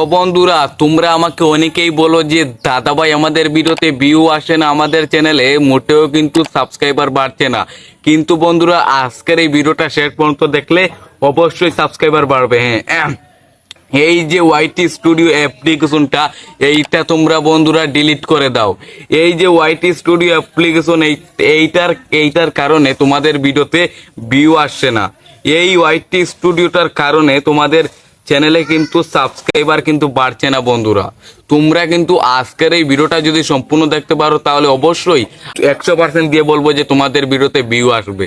তো বন্ধুরা, তোমরা আমাকে অনেকেই বলো যে দাদা ভাই আমাদের ভিডিওতে ভিউ আসে না আমাদের চ্যানেলে মোটেও কিন্তু সাবস্ক্রাইবার বাড়ছে না। কিন্তু বন্ধুরা, আজকের এই ভিডিওটা শেষ পর্যন্ত দেখলে অবশ্যই সাবস্ক্রাইবার বাড়বে হ্যাঁ। এই যে ওয়াইটি স্টুডিও অ্যাপ্লিকেশনটা এইটা তোমরা বন্ধুরা ডিলিট করে দাও। এই যে ওয়াইটি স্টুডিও অ্যাপ্লিকেশন এই, এইটার এইটার কারণে তোমাদের ভিডিওতে ভিউ আসছে না। এই ওয়াইটি স্টুডিওটার কারণে তোমাদের চ্যানেলে কিন্তু সাবস্ক্রাইবার কিন্তু বাড়ছে না বন্ধুরা। তোমরা কিন্তু আজকের এই ভিডিওটা যদি সম্পূর্ণ দেখতে পারো, তাহলে অবশ্যই একশো পার্সেন্ট দিয়ে বলব যে তোমাদের ভিডিওতে ভিউ আসবে।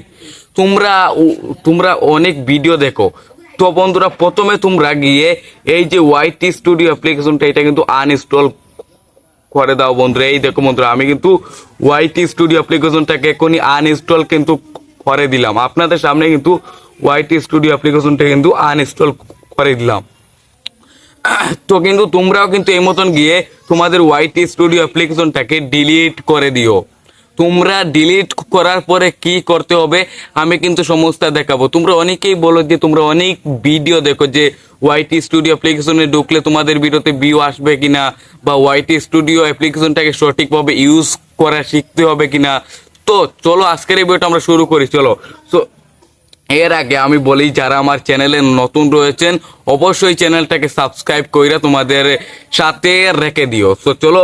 তোমরা তোমরা অনেক ভিডিও দেখো। তো বন্ধুরা, প্রথমে তোমরা গিয়ে এই যে ওয়াইটি স্টুডিও অ্যাপ্লিকেশনটা এটা কিন্তু আনইনস্টল করে দাও বন্ধুরা। এই দেখো বন্ধুরা, আমি কিন্তু ওয়াইটি স্টুডিও অ্যাপ্লিকেশনটাকে এখনই আনইনস্টল কিন্তু করে দিলাম। আপনাদের সামনে কিন্তু ওয়াইটি স্টুডিও অ্যাপ্লিকেশনটা কিন্তু আনইনস্টল করে দিলাম। তো কিন্তু তোমরাও কিন্তু এই মতন গিয়ে তোমাদের ওয়াইটি স্টুডিও অ্যাপ্লিকেশনটাকে ডিলিট করে দিও। তোমরা ডিলিট করার পরে কি করতে হবে, আমি কিন্তু সমস্ত দেখাবো। তোমরা অনেকেই বলো যে, তোমরা অনেক ভিডিও দেখো যে ওয়াইটি স্টুডিও অ্যাপ্লিকেশনে ঢুকলে তোমাদের ভিডিওতে ভিউ আসবে কিনা, বা ওয়াইটি স্টুডিও অ্যাপ্লিকেশনটাকে সঠিকভাবে ইউজ করা শিখতে হবে কিনা। তো চলো, আজকের এই ভিডিওটা আমরা শুরু করি, চলো। সো এর আগে আমি বলি, যারা আমার চ্যানেলে নতুন রয়েছেন, অবশ্যই চ্যানেলটাকে সাবস্ক্রাইব কইরা তোমাদের সাথে রেখে দিও। তো চলো,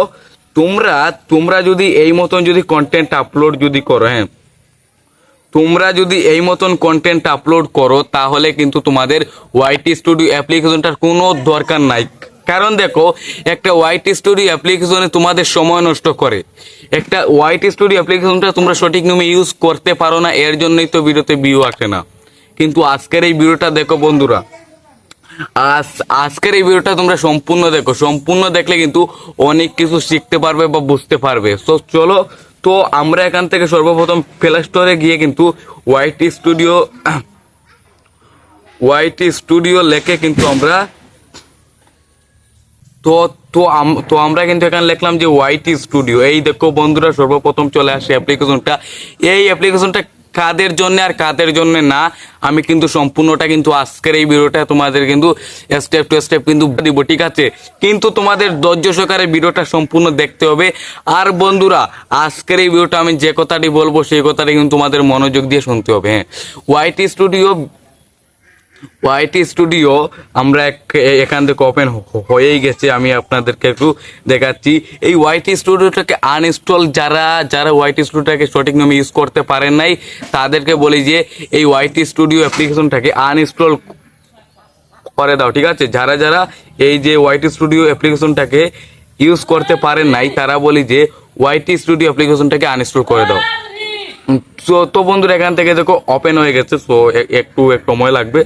তোমরা তোমরা যদি এই মতন যদি কন্টেন্ট আপলোড যদি করো হ্যাঁ তোমরা যদি এই মতন কন্টেন্ট আপলোড করো, তাহলে কিন্তু তোমাদের ওয়াইটি স্টুডিও অ্যাপ্লিকেশনটার কোনো দরকার নাই। কারণ দেখো, একটা ওয়াইটি স্টুডিও অ্যাপ্লিকেশনে তোমাদের সময় নষ্ট করে। একটা ওয়াইটি স্টুডিও অ্যাপ্লিকেশনটা তোমরা সঠিক নিয়মে ইউজ করতে পারো না, এর জন্যই তো ভিডিওতে ভিউ আসে না। কিন্তু আজকের এই ভিডিওটা দেখো বন্ধুরা, আজ, আজকের এই ভিডিওটা তোমরা সম্পূর্ণ দেখো। সম্পূর্ণ দেখলে কিন্তু অনেক কিছু শিখতে পারবে বা বুঝতে পারবে। তো চলো, তো আমরা এখান থেকে সর্বপ্রথম প্লে স্টোরে গিয়ে কিন্তু ওয়াইটি স্টুডিও ওয়াইটি স্টুডিও লেখে কিন্তু আমরা তো তো তো আমরা কিন্তু এখানে লিখলাম যে ওয়াইটি স্টুডিও এই দেখো বন্ধুরা, সর্বপ্রথম চলে আসে অ্যাপ্লিকেশনটা এই অ্যাপ্লিকেশনটা কাদের জন্য আর কাদের জন্য না? আমি কিন্তু সম্পূর্ণটা কিন্তু আজকের এই ভিডিওটা তোমাদের কিন্তু স্টেপ টু স্টেপ কিন্তু দিব, ঠিক আছে? কিন্তু তোমাদের ধৈর্য সহকারে ভিডিওটা সম্পূর্ণ দেখতে হবে। আর বন্ধুরা, আজকের এই ভিডিওটা আমি যে কথাটি বলব, সেই কথাটি কিন্তু তোমাদের মনোযোগ দিয়ে শুনতে হবে হ্যাঁ। ওয়াইটি স্টুডিও ওয়াইটি স্টুডিও আমরা এখান থেকে ওপেন হয়েই গেছে, আমি আপনাদেরকে একটু দেখাচ্ছি। এই ওয়াইটি স্টুডিওটাকে আনইনস্টল যারা যারা ওয়াইটি স্টুডিওটাকে সঠিক নামে ইউজ করতে পারেন নাই, তাদেরকে বলি যে এই ওয়াইটি স্টুডিও অ্যাপ্লিকেশনটাকে আনইনস্টল করে দাও, ঠিক আছে? যারা যারা এই যে ওয়াইটি স্টুডিও অ্যাপ্লিকেশনটাকে ইউজ করতে পারেন নাই, তারা বলি যে ওয়াইটি স্টুডিও অ্যাপ্লিকেশনটাকে আনইনস্টল করে দাও। তো বন্ধুরা, এখান থেকে দেখো ওপেন হয়ে গেছে সো একটু একটু সময় লাগবে।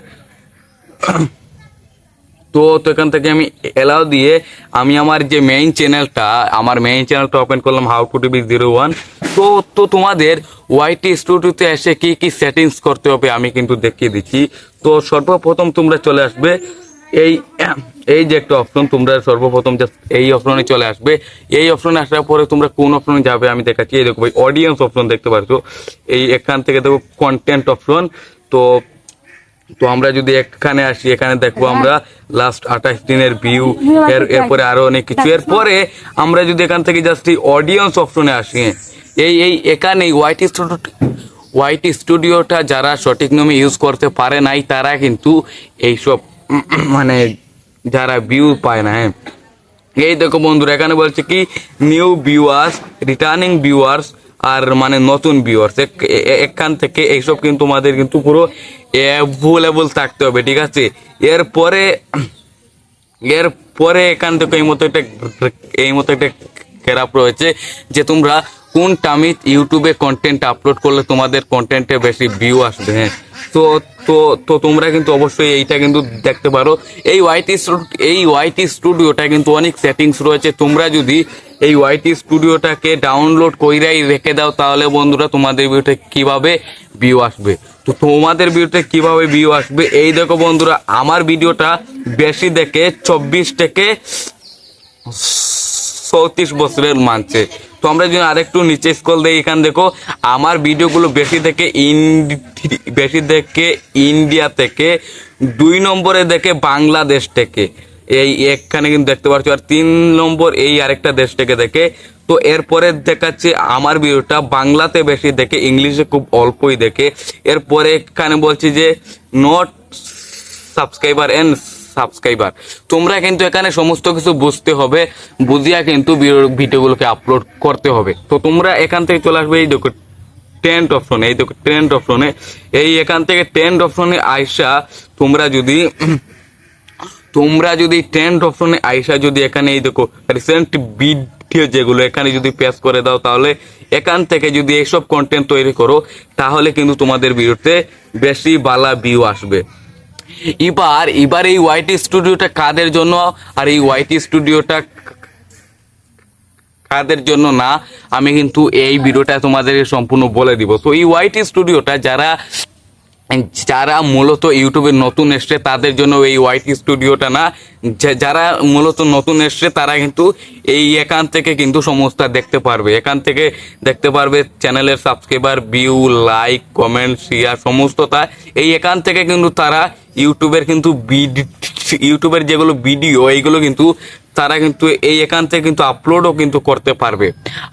তো তো এখান থেকে আমি এলাও দিয়ে আমি আমার যে মেইন চ্যানেলটা আমার মেইন চ্যানেলটা ওপেন করলাম how to TV zero one তো তো তোমাদের ওয়াইটি স্টুডিওতে এসে কি কি সেটিংস করতে হবে আমি কিন্তু দেখিয়ে দিচ্ছি। তো, সর্বপ্রথম তোমরা চলে আসবে, এই এই যে একটা অপশন তোমরা সর্বপ্রথম just এই অপশনে চলে আসবে। এই অপশনে আসার পরে তোমরা কোন অপশনে যাবে আমি দেখাচ্ছি। এই দেখো ভাই অডিয়েন্স অপশন দেখতে পাচ্ছ। এই এখান থেকে দেখো কন্টেন্ট অপশন তো তো আমরা যদি এখানে আসি এখানে দেখব আমরা লাস্ট আঠাশ দিনের ভিউ এর এরপরে আরও অনেক কিছু। এরপরে আমরা যদি এখান থেকে জাস্ট এই অডিয়েন্স অপশনে আসি হ্যাঁ, এই এই এখানে ওয়াইটি স্টুডিও ওয়াইটি স্টুডিওটা যারা সঠিক নামে ইউজ করতে পারে নাই তারা কিন্তু এইসব মানে যারা ভিউ পায় না হ্যাঁ। এই দেখো বন্ধুরা এখানে বলছে কি নিউ ভিউয়ার্স রিটার্নিং ভিউয়ার্স আর মানে নতুন ভিউয়ার্স এখান থেকে এইসব কিন্তু তোমাদের কিন্তু পুরো অ্যাভেলেবল থাকতে হবে, ঠিক আছে? এরপরে এরপরে এখান থেকে এই মতো একটা, এই মতো একটা ক্যারাপ রয়েছে যে তোমরা কোন টামিত ইউটিউবে কন্টেন্ট আপলোড করলে তোমাদের কন্টেন্টে বেশি ভিউ আসবে হ্যাঁ? তো তো তো তোমরা কিন্তু অবশ্যই এইটা কিন্তু দেখতে পারো। এই ওয়াইটি এই ওয়াইটি স্টুডিওটা কিন্তু অনেক সেটিংস রয়েছে। তোমরা যদি এই ওয়াইটি স্টুডিওটাকে ডাউনলোড কইরাই রেখে দাও, তাহলে বন্ধুরা তোমাদের ভিডিওতে কীভাবে ভিউ আসবে? তো তোমাদের ভিডিওতে কীভাবে ভিউ আসবে? এই দেখো বন্ধুরা, আমার ভিডিওটা বেশি দেখে চব্বিশ থেকে চৌত্রিশ বছরের মানছে তো আমরা যদি আরেকটু নিচে স্কল দিই, এখানে দেখো, আমার ভিডিওগুলো বেশি দেখে ইন্ডি, বেশি দেখে ইন্ডিয়া থেকে, দুই নম্বরে দেখে বাংলাদেশ থেকে। এই এখানে কিন্তু দেখতে পাচ্ছ আর তিন নম্বর এই আরেকটা দেশ থেকে দেখে। তো এরপরে দেখাচ্ছে, আমার ভিডিওটা বাংলাতে বেশি দেখে, ইংলিশে খুব অল্পই দেখে। এরপরে এখানে বলছি যে নট সাবস্ক্রাইবার এন্ড সাবস্ক্রাইবার তোমরা কিন্তু এখানে সমস্ত কিছু বুঝতে হবে, বুঝিয়া কিন্তু ভিডিওগুলোকে আপলোড করতে হবে। তো তোমরা এখান থেকে চলে আসবে এই দেখো টেন্ট অপশনে এই দেখো টেন্ট অপশনে এই এখান থেকে টেন্ট অপশনে আইসা তোমরা যদি তোমরা যদি টেন্ট অপশনে আইসা যদি এখানে এই দেখো রিসেন্ট ভিডিও যেগুলো এখানে যদি পেস করে দাও, তাহলে এখান থেকে যদি এইসব কন্টেন্ট তৈরি করো, তাহলে কিন্তু তোমাদের ভিডিওতে বেশি বালা ভিউ আসবে। এবার এবার এই ওয়াইটি স্টুডিওটা কাদের জন্য? আর এই ওয়াইটি স্টুডিওটা কাদের জন্য না? আমি কিন্তু এই ভিডিওটা তোমাদের সম্পূর্ণ বলে দিব। তো এই ওয়াইটি স্টুডিওটা যারা যারা মূলত ইউটিউবে নতুন এসছে, তাদের জন্য এই ওয়াইটি স্টুডিওটা না যারা মূলত নতুন এসছে, তারা কিন্তু এই এখান থেকে কিন্তু সমস্ত দেখতে পারবে। এখান থেকে দেখতে পারবে চ্যানেলের subscriber view like comment share সমস্তটা। এই এখান থেকে কিন্তু তারা ইউটিউবের কিন্তু ইউটিউবের যেগুলো ভিডিও, এইগুলো কিন্তু তারা কিন্তু এই এখান থেকে কিন্তু আপলোডও কিন্তু করতে পারবে।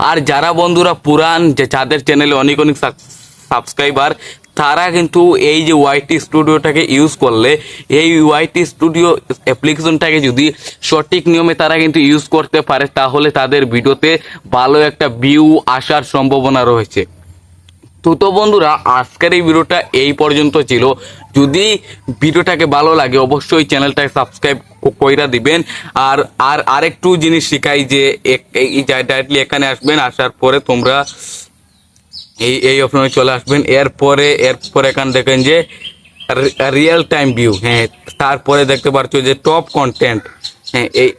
আর যারা বন্ধুরা পুরান, যে যাদের চ্যানেলে অনেক অনেক সাবস্ক্রাইবার তারা কিন্তু এই যে ওয়াইটি স্টুডিওটাকে ইউজ করলে, এই ওয়াইটি স্টুডিও অ্যাপ্লিকেশনটাকে যদি সঠিক নিয়মে তারা কিন্তু ইউজ করতে পারে, তাহলে তাদের ভিডিওতে ভালো একটা ভিউ আসার সম্ভাবনা রয়েছে। তো তো বন্ধুরা, আজকের এই ভিডিওটা এই পর্যন্ত ছিল। যদি ভিডিওটাকে ভালো লাগে, অবশ্যই চ্যানেলটাকে সাবস্ক্রাইব কইরা দিবেন। আর আর আরেকটু জিনিস শিখাই যে এই ডাইরেক্টলি এখানে আসবেন, আসার পরে তোমরা এই এই অপশনে চলে আসবেন। এরপরে এরপরে এখানে দেখেন যে রিয়েল টাইম ভিউ হ্যাঁ তারপরে দেখতে পাচ্ছ যে টপ কন্টেন্ট হ্যাঁ এই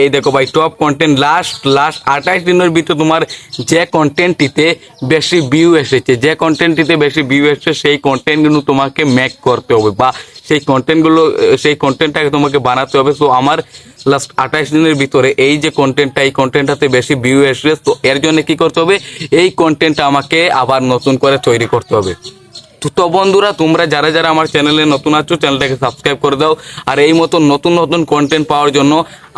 এই- দেখো ভাই টপ কন্টেন্ট লাস্ট লাস্ট আঠাশ দিনের ভিতরে তোমার যে কন্টেন্টটিতে বেশি ভিউ এসেছে, যে কন্টেন্টটিতে বেশি ভিউ এসেছে, সেই কন্টেন্ট কিন্তু তোমাকে মেক করতে হবে বা সেই কন্টেন্টগুলো সেই কন্টেন্টটাকে তোমাকে বানাতে হবে। তো আমার লাস্ট আঠাশ দিনের ভিতরে এই যে কন্টেন্টটা এই কন্টেন্টটাতে বেশি ভিউ এসেছে, তো এর জন্য কি করতে হবে? এই কন্টেন্টটা আমাকে আবার নতুন করে তৈরি করতে হবে। তো বন্ধুরা, তোমরা যারা যারা আমার চ্যানেলে নতুন আছো, চ্যানেলটাকে সাবস্ক্রাইব করে দাও। আর এই মতো নতুন নতুন কন্টেন্ট পাওয়ার জন্য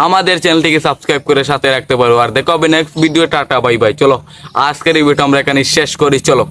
আমাদের চ্যানেলটিকে সাবস্ক্রাইব করে সাথে রাখতে পারো। আর দেখো হবে next video tata bye bye চলো, আজকের এই ভিডিও আমরা এখানে শেষ করি। চলো।